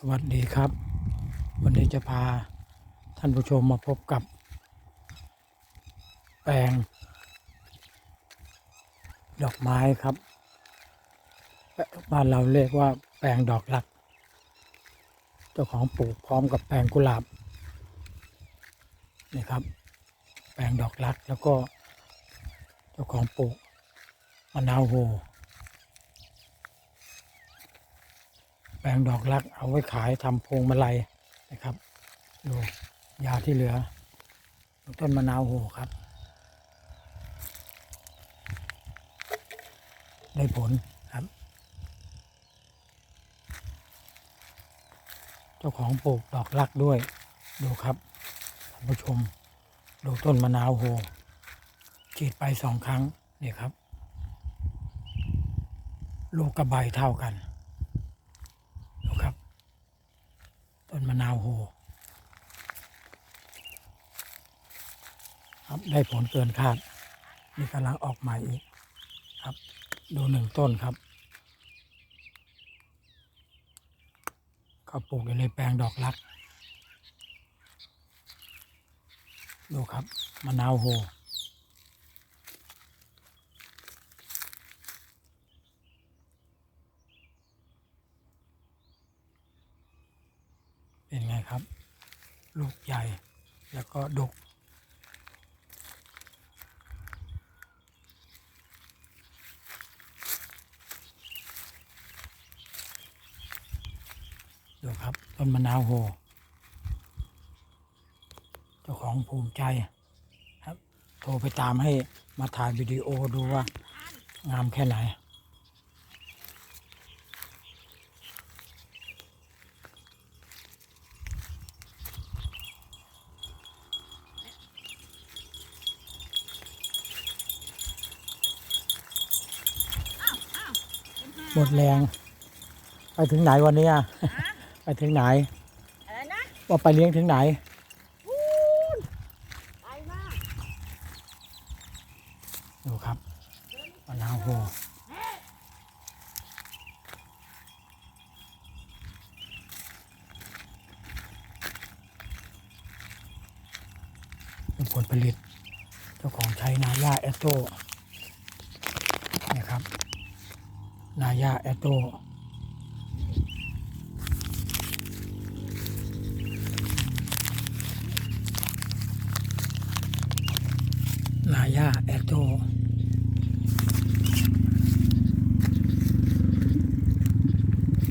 สวัสดีครับ วันนี้จะพาท่านผู้ชมมาพบกับ แปลง ดอกไม้ครับบ้านเราเรียกว่าแปลงดอกหลัก เจ้าของปลูกพร้อมกับแปลงกุหลาบนี่ครับ แปลงดอกรักแล้วก็ เจ้าของปลูกมะนาวโห แปลงดอกรักเอาไว้ขายทำพวงมาลัยนะครับดูยาที่เหลือ ต้นมะนาวโหครับ ได้ผลครับ เจ้าของปลูกดอกรักด้วย ดูครับท่านผู้ชม ดูต้นมะนาวโหฉีดไปสองครั้งนี่ครับ ลูกกระใบเท่ากัน ดูครับ ต้น มะนาวโหครับได้ผลเกินคาดนี่กำลังออกใหม่อีกครับ ดูหนึ่งต้นครับเขาปลูกอยู่ในแปลงดอกรัก ดูครับมะนาวโห เป็นไงครับ ลูกใหญ่แล้วก็ดก ดูครับ ต้นมะนาวโห เจ้าของภูมิใจครับ โทรไปตามให้มาถ่ายวิดีโอดูว่างามแค่ไหน หมดแรง ไปถึงไหนวันนี้อะไปถึงไหนอะไรนะว่าไปเลี้ยงถึงไหนพูนไปมากดูครับมะนาวโหเป็นผลผลิต เจ้าของใช้นาย่าแอตโต้นะครับ นายาแอตโตนายาแอตโต